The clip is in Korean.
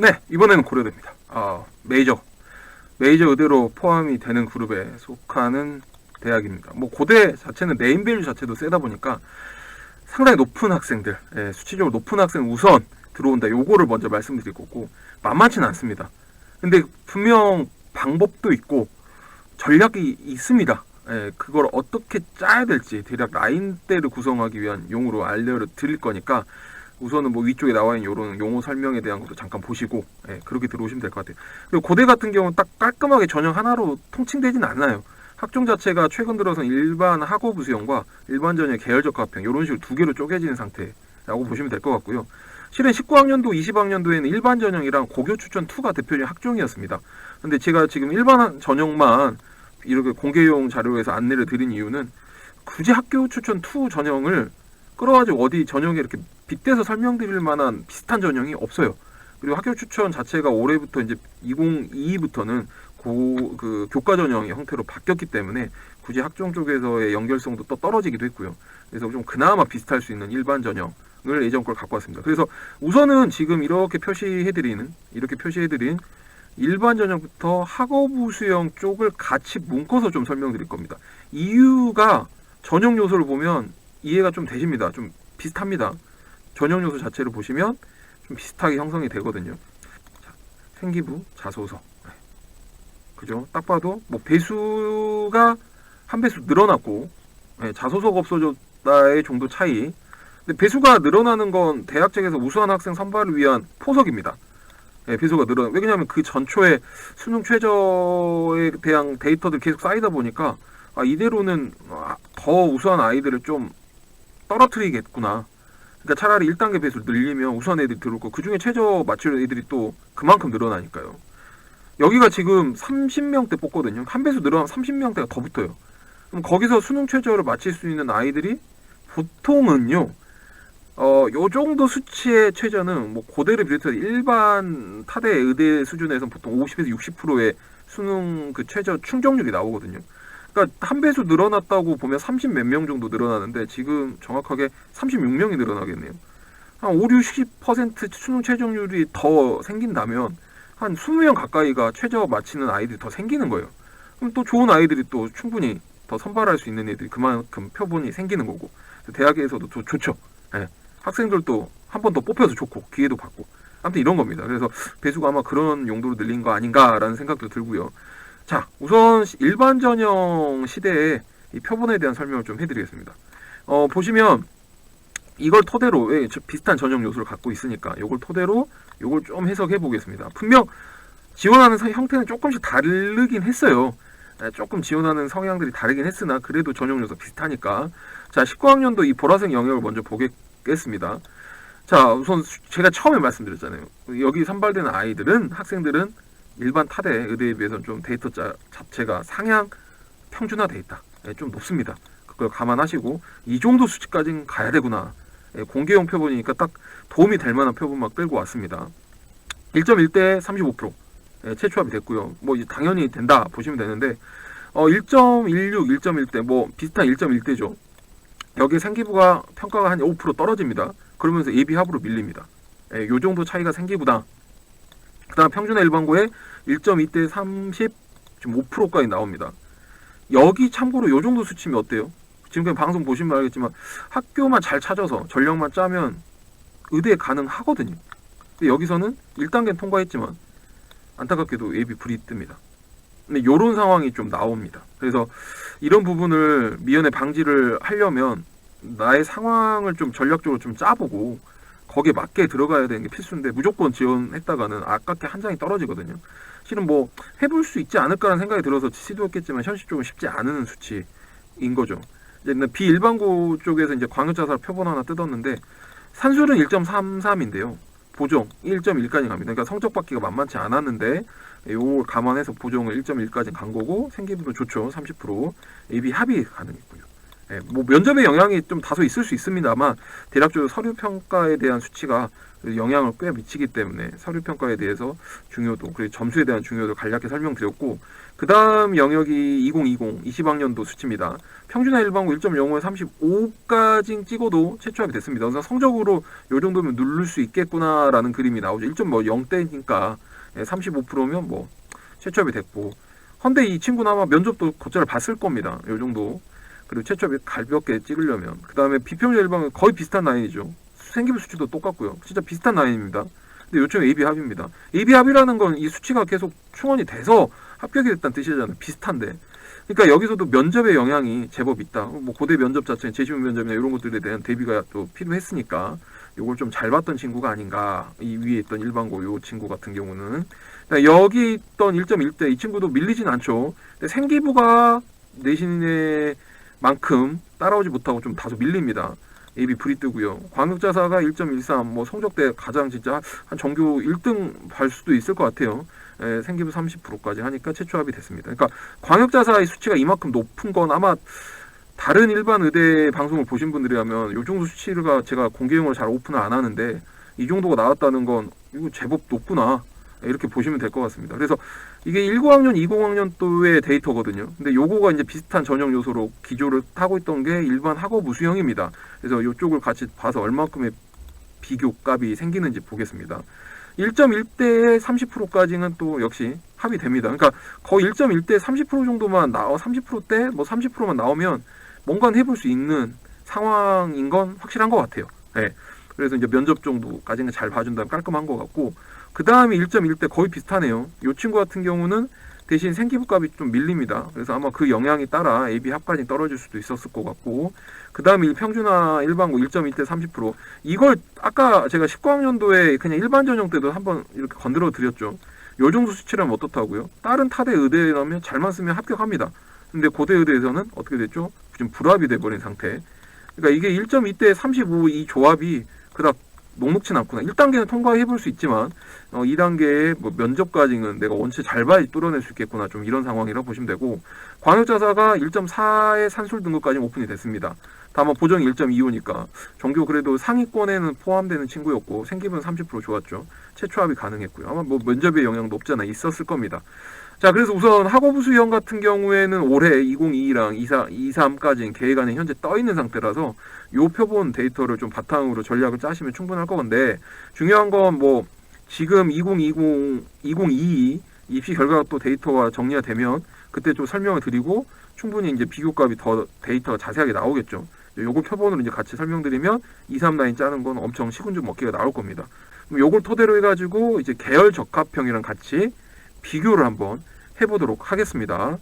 네, 이번에는 고려대입니다. 아, 메이저. 메이저 의대로 포함이 되는 그룹에 속하는 대학입니다. 뭐 고대 자체는 네임밸류 자체도 세다 보니까 상당히 높은 학생들, 예, 수치적으로 높은 학생 우선 들어온다. 요거를 먼저 말씀드릴 거고 만만치는 않습니다. 근데 분명 방법도 있고 전략이 있습니다. 예, 그걸 어떻게 짜야 될지 대략 라인대를 구성하기 위한 용어로 알려드릴 거니까 우선은 뭐 위쪽에 나와 있는 이런 용어 설명에 대한 것도 잠깐 보시고 예, 그렇게 들어오시면 될 것 같아요. 그리고 고대 같은 경우는 딱 깔끔하게 전형 하나로 통칭되지는 않아요. 학종 자체가 최근 들어서 일반 학업 수형과 일반 전형 계열적 합평 이런 식으로 두 개로 쪼개지는 상태라고 보시면 될 것 같고요. 실은 19학년도, 20학년도에는 일반 전형이랑 고교 추천 2가 대표적인 학종이었습니다. 근데 제가 지금 일반 전형만 이렇게 공개용 자료에서 안내를 드린 이유는 굳이 학교 추천 2 전형을 끌어가지고 어디 전형에 이렇게 빗대서 설명드릴 만한 비슷한 전형이 없어요. 그리고 학교 추천 자체가 올해부터 이제 2022부터는 고, 그 교과 전형의 형태로 바뀌었기 때문에 굳이 학종 쪽에서의 연결성도 또 떨어지기도 했고요. 그래서 좀 그나마 비슷할 수 있는 일반 전형을 예전 걸 갖고 왔습니다. 그래서 우선은 지금 이렇게 표시해드리는 이렇게 표시해드린 일반 전형부터 학업우 수형 쪽을 같이 묶어서 좀 설명드릴 겁니다. 이유가 전형 요소를 보면 이해가 좀 되십니다. 좀 비슷합니다. 전형 요소 자체를 보시면 좀 비슷하게 형성이 되거든요. 자, 생기부, 자소서. 네. 그죠? 딱 봐도 뭐 배수가 한 배수 늘어났고 네, 자소서가 없어졌다의 정도 차이. 근데 배수가 늘어나는 건 대학 측에서 우수한 학생 선발을 위한 포석입니다. 네, 배수가 늘어. 왜냐하면 그 전초에 수능 최저에 대한 데이터들 계속 쌓이다 보니까 아, 이대로는 아, 더 우수한 아이들을 좀 떨어뜨리겠구나. 그러니까 차라리 1단계 배수를 늘리면 우수한 애들이 들어올 거. 그 중에 최저 맞출 애들이 또 그만큼 늘어나니까요. 여기가 지금 30명대 뽑거든요. 한 배수 늘어나면 30명대가 더 붙어요. 그럼 거기서 수능 최저를 맞힐 수 있는 아이들이 보통은요. 어, 요 정도 수치의 최저는 뭐 고대를 비롯해서 일반 타대 의대 수준에서는 보통 50에서 60%의 수능 그 최저 충족률이 나오거든요. 그러니까 한 배수 늘어났다고 보면 30 몇 명 정도 늘어나는데 지금 정확하게 36명이 늘어나겠네요. 한 5, 60% 수능 최저률이 더 생긴다면 한 20명 가까이가 최저 맞히는 아이들이 더 생기는 거예요. 그럼 또 좋은 아이들이 또 충분히 더 선발할 수 있는 애들이 그만큼 표본이 생기는 거고 대학에서도 또 좋죠. 예. 학생들도 한 번 더 뽑혀서 좋고 기회도 받고 아무튼 이런 겁니다. 그래서 배수가 아마 그런 용도로 늘린 거 아닌가라는 생각도 들고요. 자, 우선 일반 전형 시대에 이 표본에 대한 설명을 좀 해드리겠습니다. 어, 보시면 이걸 토대로 왜 저- 비슷한 전형 요소를 갖고 있으니까 이걸 토대로 이걸 좀 해석해 보겠습니다. 분명 지원하는 성- 형태는 조금씩 다르긴 했어요. 에, 조금 지원하는 성향들이 다르긴 했으나 그래도 전형 요소 비슷하니까 자 19학년도 이 보라색 영역을 먼저 보겠습니다. 자 우선 수- 제가 처음에 말씀드렸잖아요. 여기 선발되는 아이들은 학생들은 일반 타대 의대에 비해서는 좀 데이터 자, 자체가 상향 평준화돼 있다. 예, 좀 높습니다. 그걸 감안하시고 이 정도 수치까지는 가야 되구나. 예, 공개용 표본이니까 딱 도움이 될 만한 표본만 끌고 왔습니다. 1.1대 35% 예, 최초 합이 됐고요. 뭐 당연히 된다 보시면 되는데 어 1.16, 1.1대 뭐 비슷한 1.1대죠. 여기 생기부가 평가가 한 5% 떨어집니다. 그러면서 예비 합으로 밀립니다. 예, 요 정도 차이가 생기부다. 그다음 평준화 일반고에 1.2대 30, 지금 5%까지 나옵니다. 여기 참고로 요 정도 수치면 어때요? 지금 그냥 방송 보시면 알겠지만 학교만 잘 찾아서 전력만 짜면 의대에 가능하거든요. 근데 여기서는 1단계는 통과했지만 안타깝게도 예비 불이 뜹니다. 근데 요런 상황이 좀 나옵니다. 그래서 이런 부분을 미연에 방지를 하려면 나의 상황을 좀 전략적으로 좀 짜보고 거기에 맞게 들어가야 되는 게 필수인데 무조건 지원했다가는 아깝게 한 장이 떨어지거든요. 실은 뭐 해볼 수 있지 않을까라는 생각이 들어서 시도했겠지만 현실적으로 쉽지 않은 수치인 거죠. 이제 비일반고 쪽에서 이제 광역자살 표본 하나 뜯었는데 산술은 1.33인데요. 보정 1.1까지 갑니다. 그러니까 성적 받기가 만만치 않았는데 요걸 감안해서 보정을 1.1까지 간 거고 생기부도 좋죠. 30% AB 합이 가능했고요. 예, 뭐 면접의 영향이 좀 다소 있을 수 있습니다만 대략적으로 서류 평가에 대한 수치가 영향을 꽤 미치기 때문에 서류 평가에 대해서 중요도 그리고 점수에 대한 중요도 간략히 설명드렸고 그 다음 영역이 2020 20학년도 수치입니다. 평준화 일반고 1.05에 35까지 찍어도 최초합이 됐습니다. 그래서 성적으로 요 정도면 누를 수 있겠구나라는 그림이 나오죠. 1.0대니까 35%면 뭐 최초합이 됐고 헌데 이 친구는 아마 면접도 곧잘 봤을 겁니다. 요 정도 그리고 최초합이 가볍게 찍으려면 그 다음에 비평균 일반은 거의 비슷한 라인이죠. 생기부 수치도 똑같고요. 진짜 비슷한 라인입니다. 근데 요즘 AB 합입니다. AB 합이라는 건 이 수치가 계속 충원이 돼서 합격이 됐다는 뜻이잖아요. 비슷한데. 그러니까 여기서도 면접의 영향이 제법 있다. 뭐 고대 면접 자체는 재시험 면접이나 이런 것들에 대한 대비가 또 필요했으니까 요걸 좀 잘 봤던 친구가 아닌가. 이 위에 있던 일반고 요 친구 같은 경우는 그러니까 여기 있던 1.1대 이 친구도 밀리진 않죠. 근데 생기부가 내신의 만큼 따라오지 못하고 좀 다소 밀립니다. AB 불이 뜨고요. 광역자사가 1.13, 뭐 성적대 가장 진짜 한 전교 1등 발 수도 있을 것 같아요. 에, 생기부 30%까지 하니까 최초 합이 됐습니다. 그러니까 광역자사의 수치가 이만큼 높은 건 아마 다른 일반 의대 방송을 보신 분들이라면 요 정도 수치가 제가 공개용으로 잘 오픈을 안 하는데 이 정도가 나왔다는 건 이거 제법 높구나 이렇게 보시면 될 것 같습니다. 그래서 이게 19학년, 20학년도의 데이터거든요. 근데 요거가 이제 비슷한 전형 요소로 기조를 타고 있던 게 일반 학업 우수형입니다. 그래서 요쪽을 같이 봐서 얼마큼의 비교 값이 생기는지 보겠습니다. 1.1대에 30%까지는 또 역시 합의됩니다. 그러니까 거의 1.1대 30% 정도만 나와 30%대 뭐 30%만 나오면 뭔가 해볼 수 있는 상황인 건 확실한 것 같아요. 네. 그래서 이제 면접 정도까지는 잘 봐준다면 깔끔한 것 같고 그 다음에 1.1대 거의 비슷하네요. 이 친구 같은 경우는 대신 생기부 값이 좀 밀립니다. 그래서 아마 그 영향이 따라 AB 합까지 떨어질 수도 있었을 것 같고 그 다음에 평준화 일반고 1.1대 30% 이걸 아까 제가 19학년도에 그냥 일반 전형 때도 한번 이렇게 건드려 드렸죠. 요 정도 수치라면 어떻다고요? 다른 타대 의대라면 잘만 쓰면 합격합니다. 근데 고대 의대에서는 어떻게 됐죠? 지금 불합이 돼버린 상태. 그러니까 이게 1.2대 35 이 조합이 그닥 녹록진 않구나. 1단계는 통과해 볼 수 있지만 어, 2단계의 뭐 면접까지는 내가 원체 잘 봐야 뚫어낼 수 있겠구나. 좀 이런 상황이라 보시면 되고 광역자사가 1.4의 산술 등급까지 오픈이 됐습니다. 다만 보정이 1.25니까 전교 그래도 상위권에는 포함되는 친구였고 생기분 30% 좋았죠. 최초 합이 가능했고요. 아마 뭐 면접의 영향도 없잖아 있었을 겁니다. 자, 그래서 우선 학업우 수형 같은 경우에는 올해 2022랑 24, 23까지는 계획안에 현재 떠 있는 상태라서 요 표본 데이터를 좀 바탕으로 전략을 짜시면 충분할 것 같은데 중요한 건 뭐 지금 2020, 2022 입시 결과가 또 데이터가 정리가 되면 그때 좀 설명을 드리고 충분히 이제 비교값이 더 데이터가 자세하게 나오겠죠. 요거 표본으로 이제 같이 설명드리면 2, 3 라인 짜는 건 엄청 시군주 먹기가 나올 겁니다. 요걸 토대로 해가지고 이제 계열 적합형이랑 같이 비교를 한번 해보도록 하겠습니다.